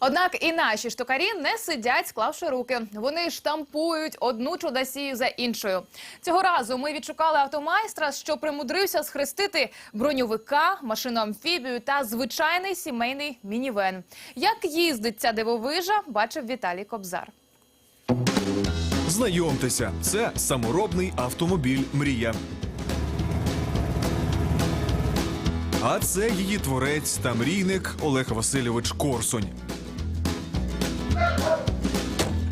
Однак і наші штукарі не сидять, склавши руки. Вони штампують одну чудосію за іншою. Цього разу ми відшукали автомайстра, що примудрився схрестити броньовика, машину амфібію та звичайний сімейний мінівен. Як їздить ця дивовижа, бачив Віталій Кобзар. Знайомтеся, це саморобний автомобіль Мрія. А це її творець та мрійник Олег Васильович Корсунь.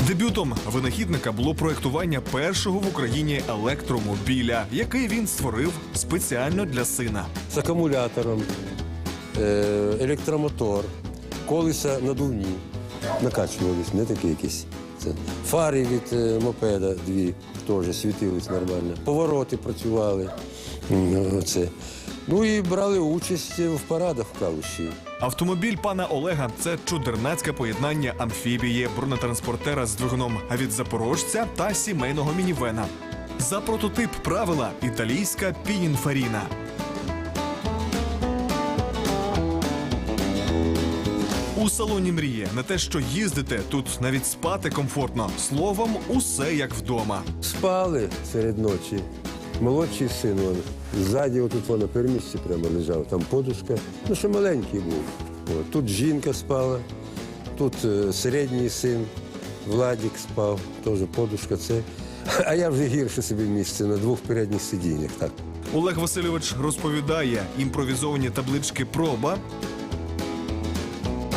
Дебютом винахідника було проєктування першого в Україні електромобіля, який він створив спеціально для сина. з акумулятором, е, електромотор, колеса надувні, накачувались, не такі якісь. Фари від е, мопеда дві теж світились нормально. Повороти працювали. Оце. Ну і брали участь в парадах в Калуші. Автомобіль пана Олега це чудернацьке поєднання амфібії, бронетранспортера з двигуном від запорожця та сімейного мінівена. За прототип правила італійська пінінфаріна. У салоні мріє не те, що їздити, тут навіть спати комфортно. Словом, усе як вдома. Спали серед ночі. Молодший син, он, ззаді, отут вона перемісці прямо лежав, там подушка. Ну, ще маленький був. От, тут жінка спала, тут е, середній син, Владік спав, теж подушка це. А я вже гірше собі місце на двох передніх сидіннях. Так. Олег Васильович розповідає імпровізовані таблички проба.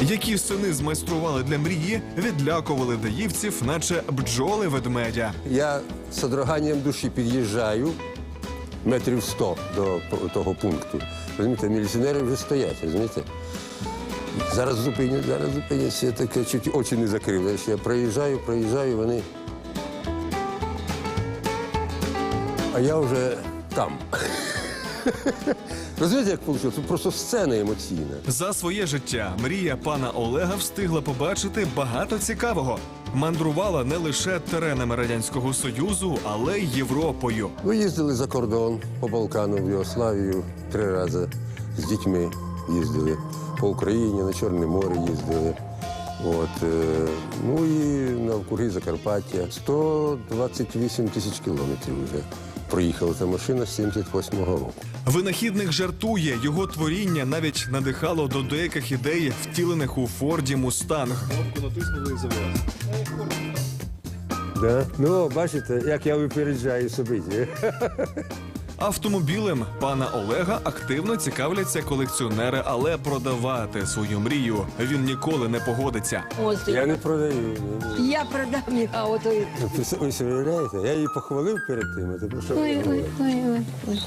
Які сини змайстрували для мрії, відлякували даївців, наче бджоли ведмедя. Я з одроганням душі під'їжджаю метрів 100 до того пункту. Розумієте, міліціонери вже стоять, розумієте? Зараз зупинять, зараз зупинять. Я таке чуть очі не закрив. Я проїжджаю, проїжджаю, вони. А я вже там. Розумієте, як вийшло? Це просто сцена емоційна. За своє життя мрія пана Олега встигла побачити багато цікавого. Мандрувала не лише теренами радянського союзу, але й Європою. Ми їздили за кордон по Балкану, в Югославію три рази з дітьми їздили. По Україні, на Чорне море їздили. От, е, ну і навкруги Закарпаття. 128 тисяч кілометрів вже проїхала та машина з 78-го року. Винахідник жартує, його творіння навіть надихало до деяких ідей, втілених у Форді Мустанг. Да? Ну, бачите, як я випереджаю собиті. Автомобілем пана Олега активно цікавляться колекціонери, але продавати свою мрію він ніколи не погодиться. Ось Я не продаю. ні, ні. я продам їх, а от ой, Ви с- Ви уявляєте? Я її похвалив перед тим, а тепер що ой, ой, ой, ой.